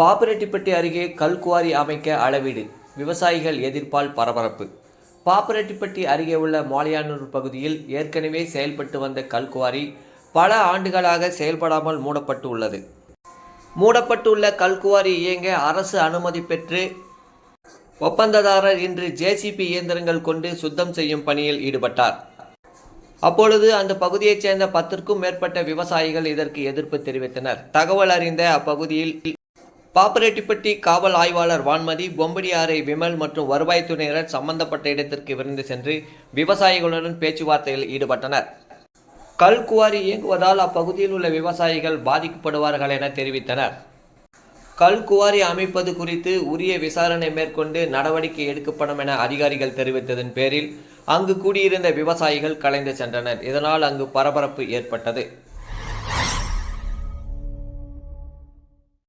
பாப்பிரெட்டிப்பட்டி அருகே கல்குவாரி அமைக்க அளவீடு. விவசாயிகள் எதிர்ப்பால் பரபரப்பு. பாப்பிரெட்டிப்பட்டி அருகே உள்ள மாலையானூர் பகுதியில் ஏற்கனவே செயல்பட்டு வந்த கல்குவாரி பல ஆண்டுகளாக செயல்படாமல் மூடப்பட்டு உள்ளது மூடப்பட்டுள்ள கல்குவாரி இயங்க அரசு அனுமதி பெற்று ஒப்பந்ததாரர் இன்று ஜேசிபி இயந்திரங்கள் கொண்டு சுத்தம் செய்யும் பணியில் ஈடுபட்டார். அப்பொழுது அந்த பகுதியைச் சேர்ந்த பத்திற்கும் மேற்பட்ட விவசாயிகள் இதற்கு எதிர்ப்பு தெரிவித்தனர். தகவல் அறிந்த அப்பகுதியில் பாப்பரெட்டிப்பட்டி காவல் ஆய்வாளர் வான்மதி பொம்படியாரை விமல் மற்றும் வருவாய்த்துறையினர் சம்பந்தப்பட்ட இடத்திற்கு விரைந்து சென்று விவசாயிகளுடன் பேச்சுவார்த்தையில் ஈடுபட்டனர். கல்குவாரி இயங்குவதால் அப்பகுதியில் உள்ள விவசாயிகள் பாதிக்கப்படுவார்கள் என தெரிவித்தனர். கல்குவாரி அமைப்பது குறித்து உரிய விசாரணை மேற்கொண்டு நடவடிக்கை எடுக்கப்படும் என அதிகாரிகள் தெரிவித்ததன் பேரில் அங்கு கூடியிருந்த விவசாயிகள் கலைந்து சென்றனர். இதனால் அங்கு பரபரப்பு ஏற்பட்டது.